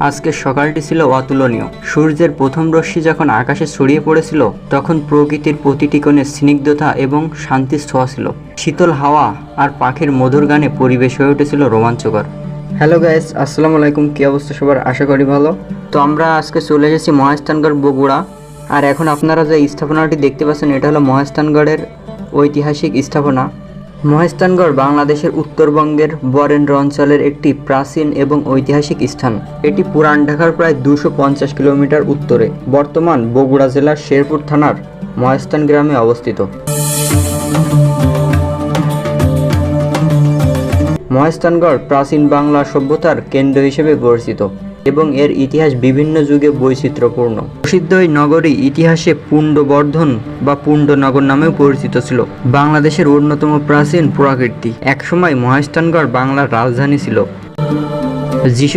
আজকের সকালটি ছিল অতুলনীয়। সূর্যের প্রথম রশ্মি যখন আকাশে ছড়িয়ে পড়েছিল তখন প্রকৃতির প্রতিটি কোণে স্নিগ্ধতা এবং শান্তির ছোঁয়া ছিল। শীতল হাওয়া আর পাখির মধুর গানে পরিবেশ হয়ে উঠেছিল রোমাঞ্চকর। হ্যালো গাইস আসসালামু আলাইকুম। কী অবস্থা সবার? আশা করি ভালো। তো আমরা আজকে চলে এসেছি মহাস্থানগড় বগুড়া। আর এখন আপনারা যে স্থাপনাটি দেখতে পাচ্ছেন এটা হলো মহাস্থানগড়ের ঐতিহাসিক স্থাপনা। মহেস্থানগড় বাংলাদেশের উত্তরবঙ্গের বরেন্দ্র অঞ্চলের একটি প্রাচীন এবং ঐতিহাসিক স্থান। এটি পুরান ঢাকার প্রায় দুশো পঞ্চাশ কিলোমিটার উত্তরে। বর্তমান বগুড়া জেলার শেরপুর থানার মহেস্থান গ্রামে অবস্থিত। মহেস্থানগড় প্রাচীন বাংলা সভ্যতার কেন্দ্র হিসেবে পরিচিত। এবং এর ইতিহাস বিভিন্ন যুগে বৈচিত্র্যপূর্ণ। প্রসিদ্ধ এই নগরী ইতিহাসে পুণ্ডবর্ধন বা পুণ্ডনগর নামেও পরিচিত ছিল। বাংলাদেশের অন্যতম প্রাচীন পুরাকীর্তি। একসময় মহাস্থানগড় বাংলার রাজধানী ছিল।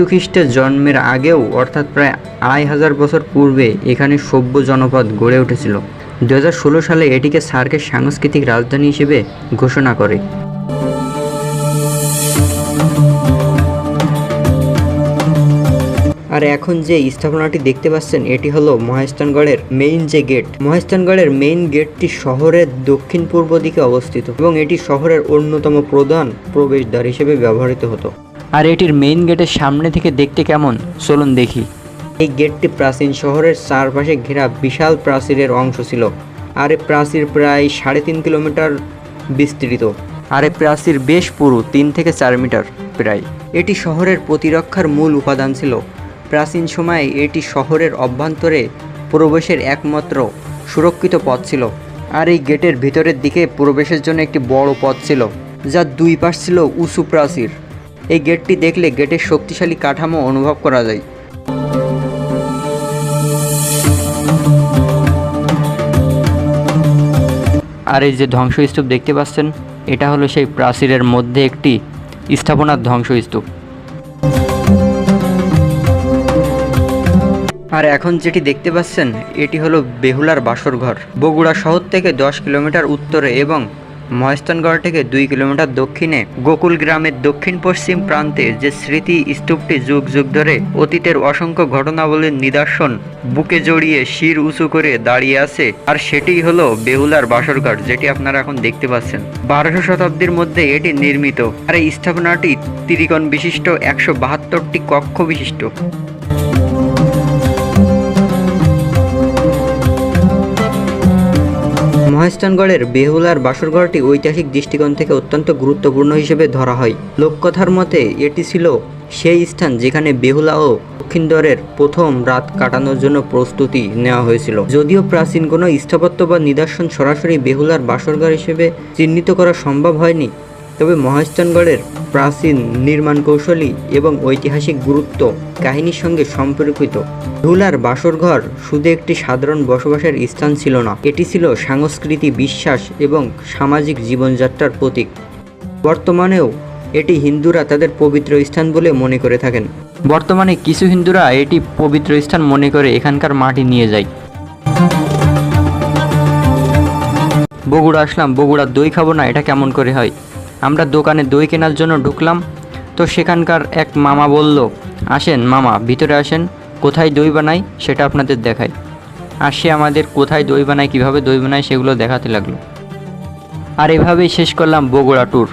খ্রিস্টের জন্মের আগেও, অর্থাৎ প্রায় আড়াই হাজার বছর পূর্বে, এখানে সভ্য জনপদ গড়ে উঠেছিল। দু হাজার ষোলো সালে এটিকে সার্কের সাংস্কৃতিক রাজধানী হিসেবে ঘোষণা করে। আর এখন যে স্থাপনাটি দেখতে পাচ্ছেন এটি হলো মহেস্থানগড়ের মেইন যে গেট মহেস্থানগড়ের মেইন গেটটি শহরের দক্ষিণ পূর্ব দিকে অবস্থিত এবং এটি শহরের অন্যতম প্রধান প্রবেশদ্বার হিসেবে ব্যবহৃত হতো। আর এটির মেইন গেটের সামনে থেকে দেখতে কেমন? চলুন দেখি। এই গেটটি প্রাচীন শহরের চারপাশে ঘেরা বিশাল প্রাচীরের অংশ ছিল আর এই প্রাচীর প্রায় সাড়ে তিন কিলোমিটার বিস্তৃত। আর এই প্রাচীর বেশ পুরু তিন থেকে চার মিটার প্রায়। এটি শহরের প্রতিরক্ষার মূল উপাদান ছিল প্রাচীন সময়ে এটি শহরের অভ্যন্তরে প্রবেশের একমাত্র সুরক্ষিত পথ ছিল, আর এই গেটের ভিতরের দিকে প্রবেশের জন্য একটি বড় পথ ছিল, যার দুই পাশ ছিল উঁচু প্রাচীর। এই গেটটি দেখলে গেটের শক্তিশালী কাঠামো অনুভব করা যায়। আর এই যে ধ্বংসস্তূপ দেখতে পাচ্ছেন, এটা হলো সেই প্রাচীরের মধ্যে একটি স্থাপনার ধ্বংসস্তূপ। আর এখন যেটি দেখতে পাচ্ছেন, এটি হলো বেহুলার বাসর ঘর বগুড়া শহর থেকে দশ কিলোমিটার উত্তরে এবং মহেস্থানগড় থেকে দুই কিলোমিটার দক্ষিণে গোকুল গ্রামের দক্ষিণ পশ্চিম প্রান্তে যে স্মৃতি স্তূপটি যুগ যুগ ধরে অতীতের অসংখ্য ঘটনাবলীর নিদর্শন, বুকে জড়িয়ে শির উঁচু করে দাঁড়িয়ে আছে, আর সেটিই হলো বেহুলার বাসরঘর, যেটি আপনারা এখন দেখতে পাচ্ছেন। বারোশো শতাব্দীর মধ্যে এটি নির্মিত, আর এই স্থাপনাটি ত্রিকোণ বিশিষ্ট একশো বাহাত্তরটি কক্ষ বিশিষ্ট। মহেস্থানগড়ের বেহুলার বাসরঘরটি ঐতিহাসিক দৃষ্টিকোণ থেকে অত্যন্ত গুরুত্বপূর্ণ হিসেবে ধরা হয়। লোককথার মতে, এটি ছিল সেই স্থান যেখানে বেহুলা ও দক্ষিণদরের প্রথম রাত কাটানোর জন্য প্রস্তুতি নেওয়া হয়েছিল। যদিও প্রাচীন কোনো স্থাপত্য বা নিদর্শন সরাসরি বেহুলার বাসরঘর হিসেবে চিহ্নিত করা সম্ভব হয়নি তবে মহেস্থানগড়ের প্রাচীন নির্মাণ কৌশলী এবং ঐতিহাসিক গুরুত্ব কাহিনীর সঙ্গে সম্পর্কিত। ধুলার বাসরঘর শুধু একটি সাধারণ বসবাসের স্থান ছিল না, এটি ছিল সংস্কৃতি বিশ্বাস এবং সামাজিক জীবনযাত্রার প্রতীক। বর্তমানেও এটি হিন্দুরা তাদের পবিত্র স্থান বলে মনে করে থাকেন। বর্তমানে কিছু হিন্দুরা এটি পবিত্র স্থান মনে করে এখানকার মাটি নিয়ে যায়। বগুড়া আসলাম, বগুড়ার দই খাব না, এটা কেমন করে হয়? আমরা দোকানে দই কেনার জন্য ঢুকলাম, তো সেখানকার এক মামা বলল, আসেন মামা, ভিতরে আসেন, কোথায় দই বানাই সেটা আপনাদের দেখাই। আর সে আমাদের কোথায় দই বানায়, কীভাবে দই বানায় সেগুলো দেখাতে লাগল। আর এভাবেই শেষ করলাম বগুড়া ট্যুর